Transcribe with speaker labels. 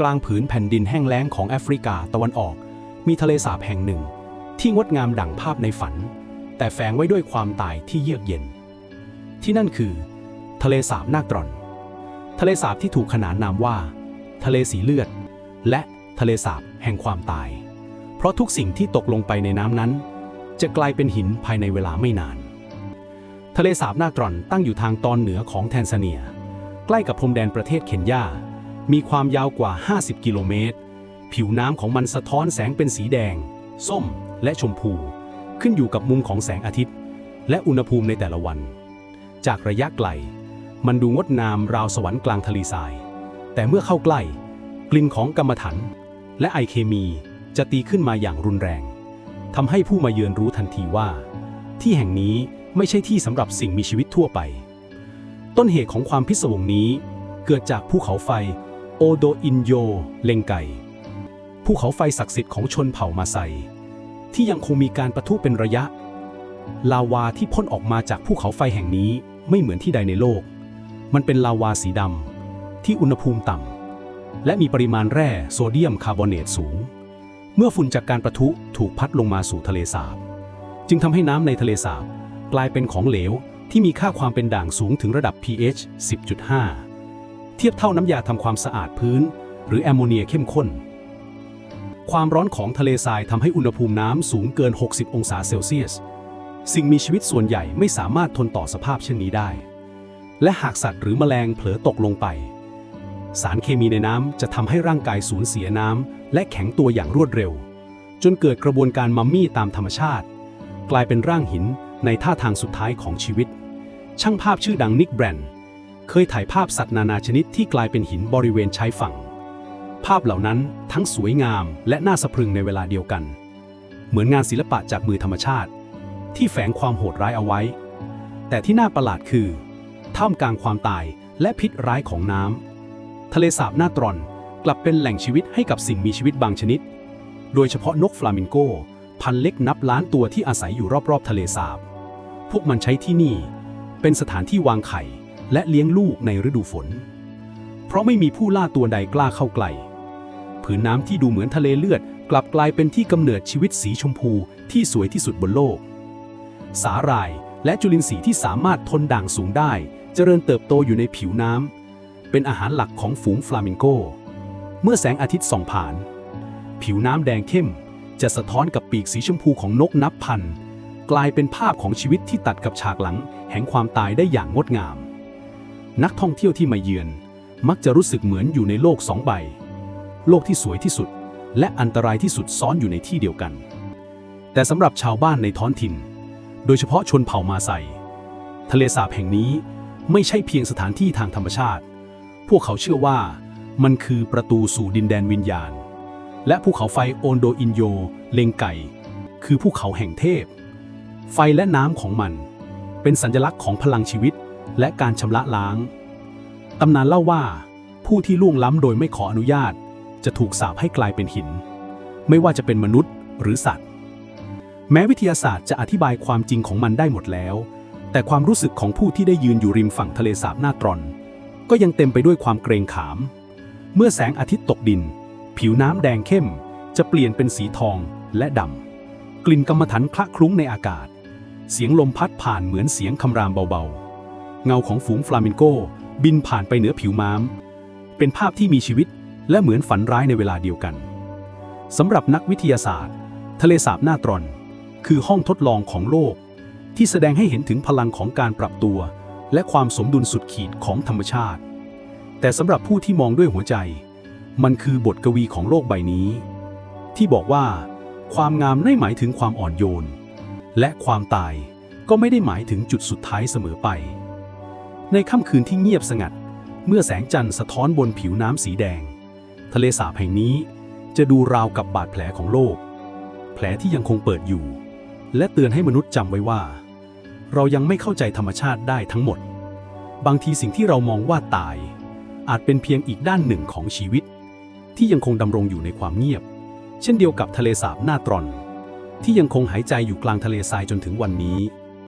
Speaker 1: กลางผืนแผ่นดินแห้งแล้งของแอฟริกาตะวันออก มีทะเลสาบแห่งหนึ่ง ที่งดงามดั่งภาพในฝัน แต่แฝงไว้ด้วยความตายที่เยือกเย็น ที่นั่นคือ ทะเลสาบนาตรอน ทะเลสาบที่ถูกขนานนามว่า ทะเลสีเลือด และทะเลสาบแห่งความตาย เพราะทุกสิ่งที่ตกลงไปในน้ำนั้น จะกลายเป็นหินภายในเวลาไม่นาน ทะเลสาบนาตรอนตั้งอยู่ทางตอนเหนือของแทนซาเนีย ใกล้กับพรมแดนประเทศเคนยา มีความยาวกว่า 50 กิโลเมตร ผิวน้ำของมันสะท้อนแสงเป็นสีแดง ส้ม และชมพู ขึ้นอยู่กับมุมของแสงอาทิตย์ และอุณหภูมิในแต่ละวัน จากระยะไกล มันดูงดงามราวสวรรค์กลางทะเลทราย แต่เมื่อเข้าใกล้ กลิ่นของกรรมฐานและไอเคมีจะตีขึ้นมาอย่างรุนแรง ทำให้ผู้มาเยือนรู้ทันทีว่า ที่แห่งนี้ไม่ใช่ที่สำหรับสิ่งมีชีวิตทั่วไป ต้นเหตุของความพิศวงนี้เกิดจากภูเขาไฟ โอโดอินโย เลงไก่ภูเขาไฟศักดิ์สิทธิ์ของชนเผ่ามาไซ ที่ยังคงมีการประทุเป็นระยะ ลาวาที่พ่นออกมาจากภูเขาไฟแห่งนี้ไม่เหมือนที่ใดในโลก มันเป็นลาวาสีดำที่อุณหภูมิต่ำและมีปริมาณแร่โซเดียมคาร์บอเนตสูง เมื่อฝุ่นจากการประทุถูกพัดลงมาสู่ทะเลสาบ จึงทำให้น้ำในทะเลสาบกลายเป็นของเหลวที่มีค่าความเป็นด่างสูงถึงระดับ pH 10.5 เทียบเท่าน้ำยาทำความสะอาดพื้น หรือแอมโมเนียเข้มข้น ความร้อนของทะเลทรายทำให้อุณหภูมิน้ำสูงเกิน 60 องศาเซลเซียส สิ่งมีชีวิตส่วนใหญ่ไม่สามารถทนต่อสภาพเช่นนี้ได้ และหากสัตว์หรือแมลงเผลอตกลงไป สารเคมีในน้ำจะทำให้ร่างกายสูญเสียน้ำและแข็งตัวอย่างรวดเร็ว จนเกิดกระบวนการมัมมี่ตามธรรมชาติ กลายเป็นร่างหินในท่าทางสุดท้ายของชีวิต ช่างภาพชื่อดังนิกแบรนด์ เคยถ่ายภาพสัตว์นานาชนิดที่กลายเป็นหินบริเวณชายฝั่ง ภาพเหล่านั้นทั้งสวยงามและน่าสะพรึงในเวลาเดียวกัน เหมือนงานศิลปะจากมือธรรมชาติ ที่แฝงความโหดร้ายเอาไว้ แต่ที่น่าประหลาดคือ ท่ามกลางความตายและพิษร้ายของน้ำทะเลสาบหน้าตรอนกลับเป็นแหล่งชีวิตให้กับสิ่งมีชีวิตบางชนิด โดยเฉพาะนกฟลามิงโก พันเล็กนับล้านตัวที่อาศัยอยู่รอบๆ ทะเลสาบ พวกมันใช้ที่นี่ เป็นสถานที่วางไข่ และเลี้ยงลูกในฤดูฝน เพราะไม่มีผู้ล่าตัวใดกล้าเข้าใกล้ผืนน้ำที่ดูเหมือนทะเลเลือด กลับกลายเป็นที่กำเนิดชีวิตสีชมพูที่สวยที่สุดบนโลก สาหร่ายและจุลินทรีย์ที่สามารถทนด่างสูงได้ เจริญเติบโตอยู่ในผิวน้ำเป็นอาหารหลักของฝูงฟลามิงโก เมื่อแสงอาทิตย์ส่องผ่าน ผิวน้ำแดงเข้ม จะสะท้อนกับปีกสีชมพูของนกนับพัน กลายเป็นภาพของชีวิตที่ตัดกับฉากหลัง แห่งความตายได้อย่างงดงาม นักท่องเที่ยวที่มาเยือน มักจะรู้สึกเหมือนอยู่ในโลกสองใบ โลกที่สวยที่สุด และอันตรายที่สุดซ้อนอยู่ในที่เดียวกัน แต่สำหรับชาวบ้านในท้องถิ่น โดยเฉพาะชนเผ่ามาไซทะเลสาบแห่งนี้ไม่ใช่เพียงสถานที่ทางธรรมชาติ พวกเขาเชื่อว่ามันคือประตูสู่ดินแดนวิญญาณ และภูเขาไฟโอนโดอินโย เลงไก่ คือภูเขาแห่งเทพ ไฟและน้ำของมัน เป็นสัญลักษณ์ของพลังชีวิต และการชำระล้าง ตำนานเล่าว่า ผู้ที่ล่วงล้ำโดยไม่ขออนุญาต จะถูกสาปให้กลายเป็นหิน ไม่ว่าจะเป็นมนุษย์หรือสัตว์ แม้วิทยาศาสตร์จะอธิบายความจริงของมันได้หมดแล้ว แต่ความรู้สึกของผู้ที่ได้ยืนอยู่ริมฝั่งทะเลสาบนาตรอน ก็ยังเต็มไปด้วยความเกรงขาม เมื่อแสงอาทิตย์ตกดิน ผิวน้ำแดงเข้ม จะเปลี่ยนเป็นสีทองและดำกลิ่นกรรมฐานคละคลุ้งในอากาศ เสียงลมพัดผ่านเหมือนเสียงคำรามเบาๆ เงาของฝูงฟลามิงโก บินผ่านไปเหนือผิวม้าม เป็นภาพที่มีชีวิตและเหมือนฝันร้ายในเวลาเดียวกันสำหรับนักวิทยาศาสตร์ ทะเลสาบหน้าตรอน คือห้องทดลองของโลก ที่แสดงให้เห็นถึงพลังของการปรับตัว และความสมดุลสุดขีดของธรรมชาติ แต่สำหรับผู้ที่มองด้วยหัวใจ มันคือบทกวีของโลกใบนี้ ที่บอกว่า ความงามไม่หมายถึงความอ่อนโยน และความตายก็ไม่ได้หมายถึงจุดสุดท้ายเสมอไป ในค่ำคืนที่เงียบสงัด เมื่อแสงจันทร์สะท้อนบนผิวน้ำสีแดง ทะเลสาบแห่งนี้จะดูราวกับบาดแผลของโลก แผลที่ยังคงเปิดอยู่ และเตือนให้มนุษย์จำไว้ว่า เรายังไม่เข้าใจธรรมชาติได้ทั้งหมด บางทีสิ่งที่เรามองว่าตาย อาจเป็นเพียงอีกด้านหนึ่งของชีวิต ที่ยังคงดำรงอยู่ในความเงียบ เช่นเดียวกับทะเลสาบหน้าตรอน ที่ยังคงหายใจอยู่กลางทะเลทรายจนถึงวันนี้